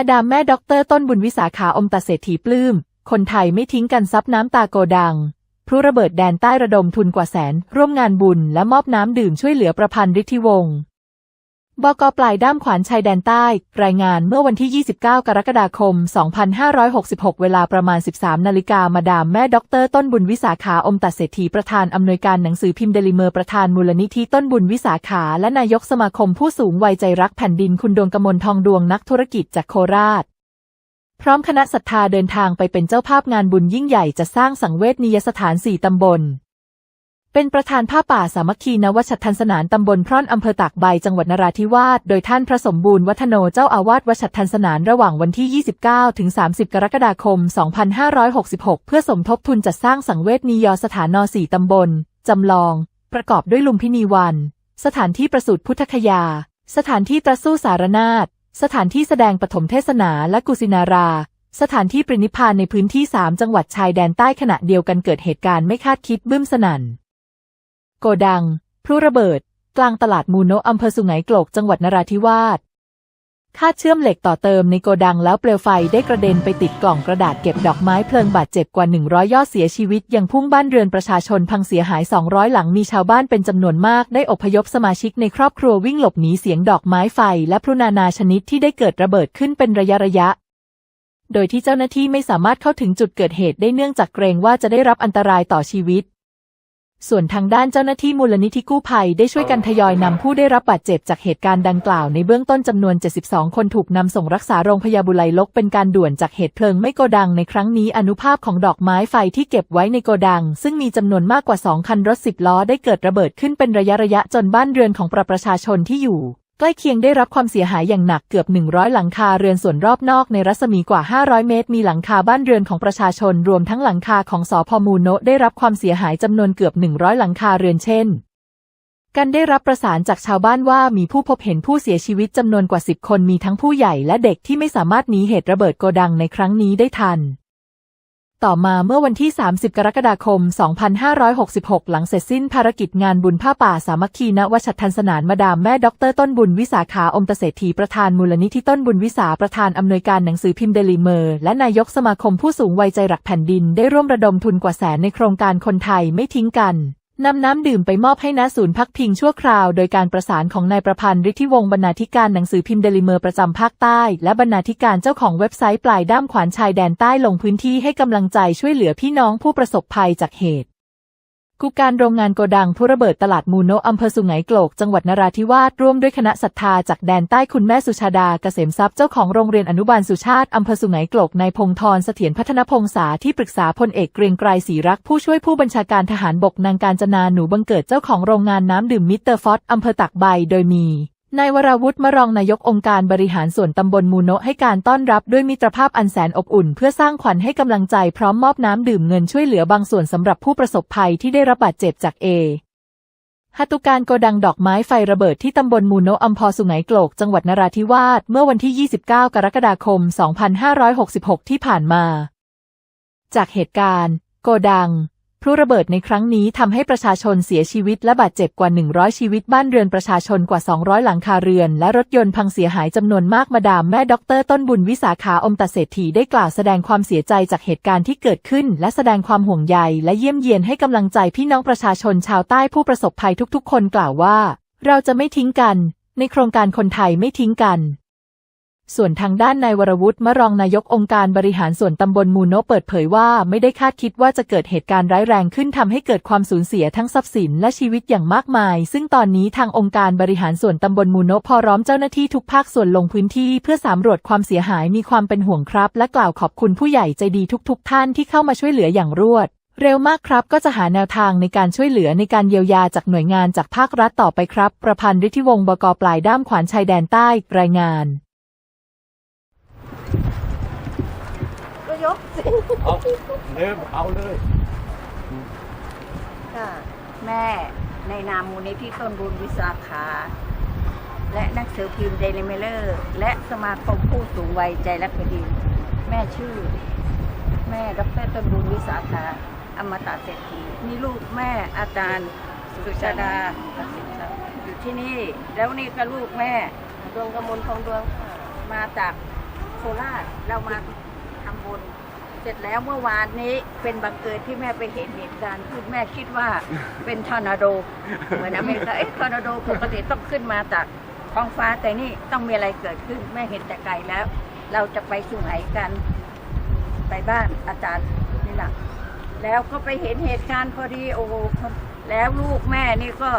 มาดามแม่ด็อกเตอร์ต้นบุญวิสาขาอมตะเศรษฐีปลื้ม คนไทยไม่ทิ้งกันซับน้ำตาโกดังพลุระเบิดแดนใต้ระดมทุนกว่าแสน ร่วมงานบุญและมอบน้ำดื่มช่วยเหลือประพันธ์ฤทธิวงศ์ บกปลายด้ามขวานชายแดนใต้ รายงานเมื่อวันที่ 29 กรกฎาคม 2566 เวลาประมาณ 13 นาฬิกามาดามแม่ด็อกเตอร์ต้นบุญวิสาขาอมตัดเศรษฐีประธานอำนวยการหนังสือพิมพ์เดลิเมอร์ประธานมูลนิธิต้นบุญวิสาขา และนายกสมาคมผู้สูงวัยใจรักแผ่นดินคุณดวงกมลทองดวงนักธุรกิจจากโคราช พร้อมคณะศรัทธาเดินทางไปเป็นเจ้าภาพงานบุญยิ่งใหญ่จะสร้างสังเวชนียสถานสี่ตำบล เป็นประธานผ้าป่าสามัคคีนวชัทันสนานตำบลพร่อนอำเภอตากใบจังหวัดนราธิวาส โดยท่านพระสมบูรณ์วัฒโนเจ้าอาวาสวัดฉัตรทันสนานระหว่างวันที่ 29 ถึง 30 กรกฎาคม 2566 เพื่อสมทบทุนจัดสร้างสังเวชนียสถานนสี่ตำบล จำลอง ประกอบด้วยลุมพินีวัน สถานที่ประสูติพุทธคยา สถานที่ตรัสู้สารนาฏสถานที่แสดงปฐมเทศนาและกุสินารา สถานที่ปรินิพพานในพื้นที่ 3 จังหวัดชายแดนใต้ขณะเดียวกันเกิดเหตุการณ์ไม่คาดคิดบึ้มสนั่น โกดัง พลุระเบิด กลางตลาดมูโนะอำเภอสุไหงโกลกจังหวัดนราธิวาสคาดเชื่อมเหล็กต่อเติมในโกดังแล้วเปลวไฟได้กระเด็นไปติดกล่องกระดาษเก็บดอกไม้เพลิงบาดเจ็บกว่า 100 ยอดเสียชีวิต ยังพุ่งบ้านเรือนประชาชนพังเสียหาย 200 หลังมีชาวบ้านเป็นจำนวนมากได้อพยพสมาชิกในครอบครัววิ่งหลบหนีเสียงดอกไม้ไฟ และพลุนานาชนิดที่ได้เกิดระเบิดขึ้นเป็นระยะระยะ โดยที่เจ้าหน้าที่ไม่สามารถเข้าถึงจุดเกิดเหตุได้เนื่องจากเกรงว่าจะได้รับอันตรายต่อชีวิต ส่วนทางด้านเจ้าหน้าที่มูลนิธิกู้ภัยได้ช่วยกันทยอยนำผู้ได้รับบาดเจ็บจากเหตุการณ์ดังกล่าวในเบื้องต้นจำนวน 72 คนถูกนำส่งรักษาโรงพยาบาลบุไลลกเป็นการด่วนจากเหตุเพลิงไม่โกดังในครั้งนี้อนุภาพของดอกไม้ไฟที่เก็บไว้ในโกดัง ซึ่งมีจำนวนมากกว่า 2 คันรถ 10 ล้อได้เกิดระเบิดขึ้นเป็นระยะระยะจนบ้านเรือนของประชาชนที่อยู่ ใกล้เคียงได้รับความเสียหายอย่างหนักเกือบ 100 หลังคาเรือนส่วนรอบนอกในรัศมีกว่า 500 เมตร มีหลังคาบ้านเรือนของประชาชนรวมทั้งหลังคาของสอพมูโนะได้รับความเสียหายจำนวนเกือบ 100 หลังคาเรือนเช่น กันได้รับประสานจากชาวบ้านว่ามีผู้พบเห็นผู้เสียชีวิตจำนวนกว่า 10 คนมีทั้งผู้ใหญ่และเด็กที่ไม่สามารถหนีเหตุระเบิดโกดังในครั้งนี้ได้ทัน ต่อมาเมื่อวันที่ 30 กรกฎาคม 2566 หลังเสร็จสิ้นภารกิจงานบุญผ้าป่าสามัคคีณวัดทันสนานมาดามแม่ด็อกเตอร์ต้นบุญวิสาขาอมตะเศรษฐีประธานมูลนิธิต้นบุญวิสาประธานอำนวยการหนังสือพิมพ์เดลิเมอร์ และนายกสมาคมผู้สูงวัยใจรักแผ่นดิน ได้ร่วมระดมทุนกว่าแสนในโครงการคนไทยไม่ทิ้งกัน นำน้ำดื่มไปมอบให้ณศูนย์พักพิงชั่วคราว โดยการประสานของนายประพันธ์ฤทธิวงศ์บรรณาธิการหนังสือพิมพ์เดลิเมอร์ประจำภาคใต้ และบรรณาธิการเจ้าของเว็บไซต์ปลายด้ามขวานชายแดนใต้ลงพื้นที่ให้กำลังใจช่วยเหลือพี่น้องผู้ประสบภัยจากเหตุ กูการโรงงานโกดังผู้ระเบิดตลาดมูโนะอำเภอสุไหงโกลก จังหวัดนราธิวาสร่วมด้วยคณะศรัทธาจากแดนใต้คุณแม่สุชาดาเกษมทรัพย์เจ้าของโรงเรียนอนุบาลสุชาติอำเภอสุไหงโกลกนายพงธรเสถียรพัฒนพงษาที่ปรึกษาพลเอกเกรียงไกรศรีรักผู้ช่วยผู้บัญชาการทหารบกนางการจนาหนูบังเกิดเจ้าของโรงงานน้ำดื่มมิสเตอร์ฟอสอำเภอตักใบโดยมี นายวราวุฒิมรองนายกองค์การบริหารส่วนตำบลมูโนะให้การต้อนรับด้วยมิตรภาพอันแสนอบอุ่น เพื่อสร้างขวัญให้กำลังใจพร้อมมอบน้ำดื่มเงินช่วยเหลือบางส่วนสำหรับผู้ประสบภัยที่ได้รับบาดเจ็บจากเอฮัตุการโกดังดอกไม้ไฟระเบิดที่ตำบลมูโนะอำเภอสุไหงโกลก จังหวัดนราธิวาสเมื่อวันที่ 29 กรกฎาคม 2566 ที่ผ่านมา จากเหตุการณ์ โกดัง พลุระเบิดในครั้งนี้ทำให้ประชาชนเสียชีวิตและบาดเจ็บกว่า 100 ชีวิตบ้านเรือนประชาชนกว่า 200 หลังคาเรือน และรถยนต์พังเสียหายจำนวนมากมาดามแม่ด็อกเตอร์ต้นบุญวิสาขาอมตะเศรษฐีได้กล่าวแสดงความเสียใจจากเหตุการณ์ที่เกิดขึ้น และแสดงความห่วงใยและเยี่ยมเยียนให้กำลังใจพี่น้องประชาชนชาวใต้ผู้ประสบภัยทุกๆ คนกล่าวว่า เราจะไม่ทิ้งกัน ในโครงการคนไทยไม่ทิ้งกัน ส่วนทางด้านนายวรวุฒิมรองนายกองค์การบริหารส่วนตำบลมูโนเปิดเผยว่าไม่ได้คาดคิดว่าจะเกิดเหตุการณ์ร้ายแรงขึ้นทำให้เกิดความสูญเสียทั้งทรัพย์สินและชีวิตอย่างมากมาย ซึ่งตอนนี้ทางองค์การบริหารส่วนตำบลมูโนพอร้อมเจ้าหน้าที่ทุกภาคส่วนลงพื้นที่เพื่อสำรวจความเสียหายมีความเป็นห่วงครับ และกล่าวขอบคุณผู้ใหญ่ใจดีทุก ๆ ท่านที่เข้ามาช่วยเหลืออย่างรวดเร็วมากครับก็จะหาแนวทางในการช่วยเหลือในการเยียวยาจากหน่วยงานจากภาครัฐต่อไปครับ ประพันธ์ฤทธิวงศ์บกปลายด้ามขวานชายแดนใต้รายงาน ก็ยกสิเอาเริ่มเอาเลยค่ะแม่ในนามมูลนิธิต้นบุญวิสาขา และหนักสือพิมพ์เดลิเมเลอร์ และสมาคมผู้สูงวัยใจรักแผ่นดินแม่ชื่อ แม่ดรต้นบุญวิสาขาอมตะเศรษฐีมีลูกแม่อาจารย์สุชาดาอยู่ที่นี่ แล้วนี่ก็ลูกแม่ดวงกมลทองดวงมาจาก โคราชเรามาทำบุญเสร็จแล้วเมื่อวานนี้เป็นบังเกิดที่แม่ไปเห็นเหตุการณ์คือแม่คิดว่าเป็นทอร์นาโด เหมือนอเมริกาเอ๊ะทอร์นาโดปกติต้องขึ้นมาจากท้องฟ้าแต่นี่ต้องมีอะไรเกิดขึ้นแม่เห็นแต่ไกลแล้ว เราจะไปสุไหงกันไปบ้านอาจารย์นี่แหละแล้วก็ไปเห็นเหตุการณ์พอดีโอ้โหแล้วลูกแม่นี่ก็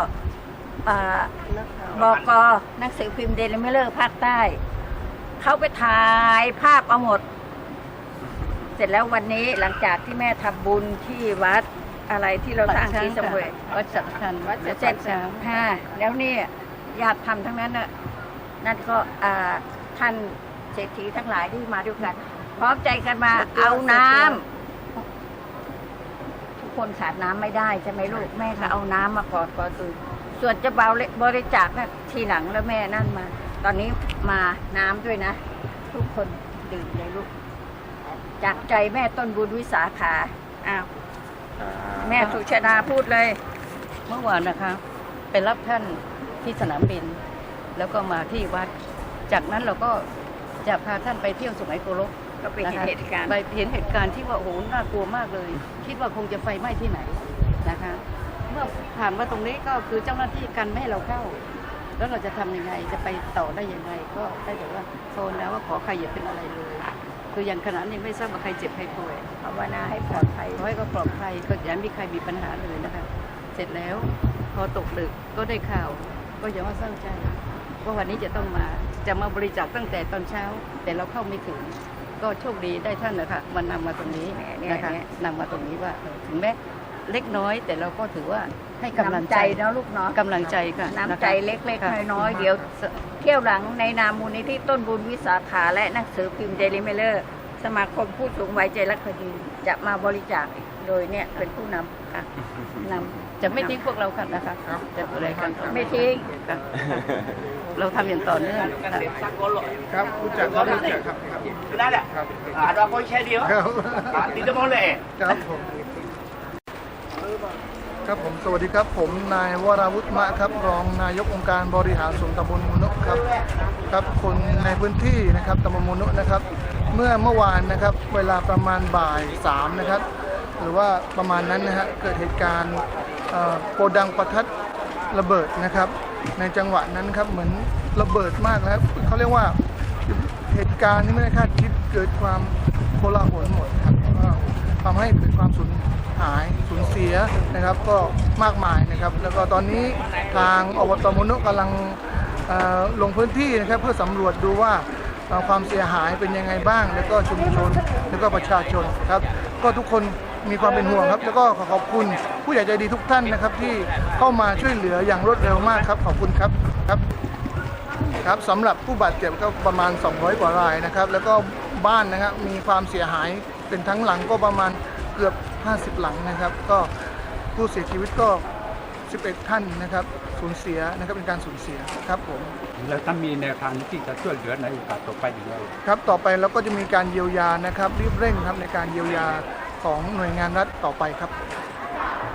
บอกอหนังสือพิมพ์เดลิเมเลอร์ภาคใต้ เขาไปถ่ายภาพเอาหมด เสร็จแล้ววันนี้หลังจากที่แม่ทำบุญที่วัดอะไรที่เราสร้างที่สมุยวัดสัมพันธ์วัดเสร็จเสร็จค่ะแล้วนี่ญาติทำทั้งนั้นน่ะนั่นก็อ่าท่านเศรษฐีทั้งหลายที่มาด้วยกัน พร้อมใจกันมาเอาน้ำทุกคนขาดน้ำไม่ได้ใช่ไหมลูกแม่ก็เอาน้ำมาก่อนก่อนอื่นส่วนจะเบาบริจาคน่ะทีหลังแล้วแม่นั่นมา ตอนนี้มาน้ำด้วยนะ ทุกคนดื่มเลยลูก จากใจแม่ต้นบุญวิสาขาอ้าวแม่สุชาดาพูดเลย เมื่อวานนะคะ ไปรับท่านที่สนามบิน แล้วก็มาที่วัด จากนั้นเราก็จะพาท่านไปเที่ยวสุไหงโกลกก็ไปเห็นเหตุการณ์ไปเห็นเหตุการณ์ที่ว่าโอ้โหน่ากลัวมากเลย คิดว่าคงจะไฟไหม้ที่ไหนนะคะ เมื่อผ่านมาตรงนี้ก็คือเจ้าหน้าที่กันไม่ให้เราเข้า แล้วเราจะทำยังไงจะไปต่อได้ยังไง ก็ได้แต่ว่าโซนแล้วว่าขอใครอย่าเป็นอะไรเลยคืออย่างขนาดนี้ไม่ทราบว่าใครเจ็บใครป่วยภาวนาให้ปลอดภัยขอให้ก็ปลอดภัยก็อย่ามีใครมีปัญหาเลยนะคะ เสร็จแล้วพอตกดึกก็ได้ข่าว ก็อย่าว่าเศร้าใจว่าวันนี้จะต้องมาจะมาบริจาคตั้งแต่ตอนเช้า แต่เราเข้าไม่ถึงก็โชคดีได้ท่านนะคะมันนำมาตรงนี้เนี่ยนะคะเนี่ยนำมาตรงนี้ว่าเออถึงแม้เล็กน้อยแต่เราก็ถือว่า ให้กำลังน้ำใจใจเนาะลูกเนาะกำลังใจค่ะน้ำใจะคะเล็กค่ะๆน้อยๆเดี๋ยวเที่ยวหลังในนามมูลนิธิต้นบุญวิสาขาและหนังสือพิมพ์เดลิเมเลอร์ สมาคมผู้สูงวัยใจรักคดีจะมาบริจาคโดยเนี่ยเป็นผู้นำค่ะนำจะไม่ทิ้งพวกเราค่ะนะคะจะดูแลกันต่อไม่ทิ้งค่ะเราทำอย่างต่อเนื่องค่ะครับรู้จักครับรู้จักครับครับ Kenal tak? ครับ. Ha, ada apa share dia? ครับ Ha, tidak boleh. ครับผม ครับผมสวัสดีครับผมนายวราวุฒิมะครับรองนายกองค์การบริหารส่วนตำบลมุนกครับครับคนในพื้นที่นะครับตำบลมุนกนะครับ เมื่อเมื่อวานนะครับเวลาประมาณบ่ายสามนะครับหรือว่าประมาณนั้นนะฮะเกิดเหตุการณ์โกดังประทัดระเบิดนะครับ ในจังหวะนั้นครับเหมือนระเบิดมากแล้วเขาเรียกว่าเหตุการณ์ที่ไม่ได้คาดคิดเกิดความโกลาหลหมดครับทำให้เกิดความสูญหาย เสียนะครับก็มากมายนะครับ แล้วก็ตอนนี้ทางอบตมนุกำลังลงพื้นที่นะครับเพื่อสำรวจดูว่าความเสียหายเป็นยังไงบ้าง แล้วก็ชุมชนแล้วก็ประชาชนครับ ก็ทุกคนมีความเป็นห่วงครับ แล้วก็ขอขอบคุณผู้ใหญ่ใจดีทุกท่านนะครับ ที่เข้ามาช่วยเหลืออย่างรวดเร็วมากครับ ขอบคุณครับครับครับสำหรับผู้บาดเจ็บก็ประมาณ 200 กว่ารายนะครับ แล้วก็บ้านนะครับมีความเสียหายเป็นทั้งหลังก็ประมาณเกือบ 50 หลังนะครับ ก็ผู้เสียชีวิตก็ 11 ท่านนะครับสูญเสียนะครับเป็นการสูญเสียครับผมแล้วถ้ามีแนวทางที่จะช่วยเหลือในโอกาสต่อไปอีกไหมครับต่อไปเราก็จะมีการเยียวยานะครับรีบเร่งครับในการเยียวยาของหน่วยงานรัฐต่อไปครับ